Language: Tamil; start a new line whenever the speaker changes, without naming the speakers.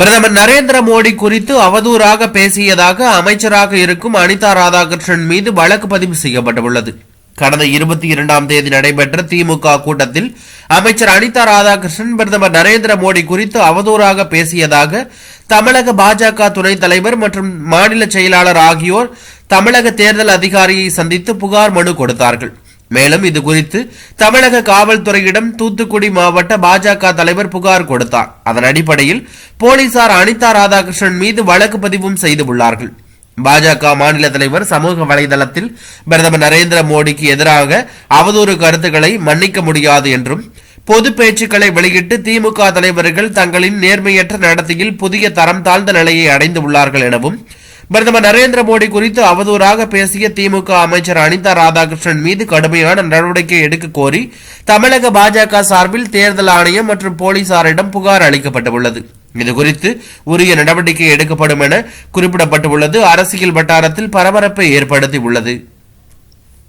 பிரதமர் நரேந்திர மோடி குறித்து அவதூறாக பேசியதாக அமைச்சராக இருக்கும் அனிதா ராதாகிருஷ்ணன் மீது வழக்கு பதிவு செய்யப்பட்டுள்ளது. கடந்த இருபத்தி இரண்டாம் தேதி நடைபெற்ற திமுக கூட்டத்தில் அமைச்சர் அனிதா ராதாகிருஷ்ணன் பிரதமர் நரேந்திர மோடி குறித்து அவதூறாக பேசியதாக தமிழக பாஜக துணைத் தலைவர் மற்றும் மாநில செயலாளர் ஆகியோர் தமிழக தேர்தல் அதிகாரியை சந்தித்து புகார் மனு கொடுத்தார்கள். மேலும் இது குறித்து தமிழக காவல்துறையிடம் தூத்துக்குடி மாவட்ட பாஜக தலைவர் புகார் கொடுத்தார். அதன் அடிப்படையில் போலீசார் அனிதா ராதாகிருஷ்ணன் மீது வழக்கு பதிவும் செய்துள்ளார்கள். பாஜக மாநில தலைவர் சமூக வலைதளத்தில் பிரதமர் நரேந்திர மோடிக்கு எதிராக அவதூறு கருத்துக்களை மன்னிக்க முடியாது என்றும் பொது பேச்சுக்களை வெளியிட்டு திமுக தலைவர்கள் தங்களின் நேர்மையற்ற நடத்தையில் புதிய தரம் தாழ்ந்த நிலையை அடைந்து உள்ளார்கள் எனவும் பிரதமர் நரேந்திர மோடி குறித்து அவதூறாக பேசிய திமுக அமைச்சர் அனிதா ராதாகிருஷ்ணன் மீது கடுமையான நடவடிக்கை எடுக்க கோரி தமிழக பாஜக சார்பில் தேர்தல் ஆணையம் மற்றும் போலீசாரிடம் புகார் அளிக்கப்பட்டுள்ளது. இதுகுறித்து உரிய நடவடிக்கை எடுக்கப்படும் என குறிப்பிடப்பட்டுள்ளது. அரசியல் வட்டாரத்தில் பரபரப்பை ஏற்படுத்தியுள்ளது.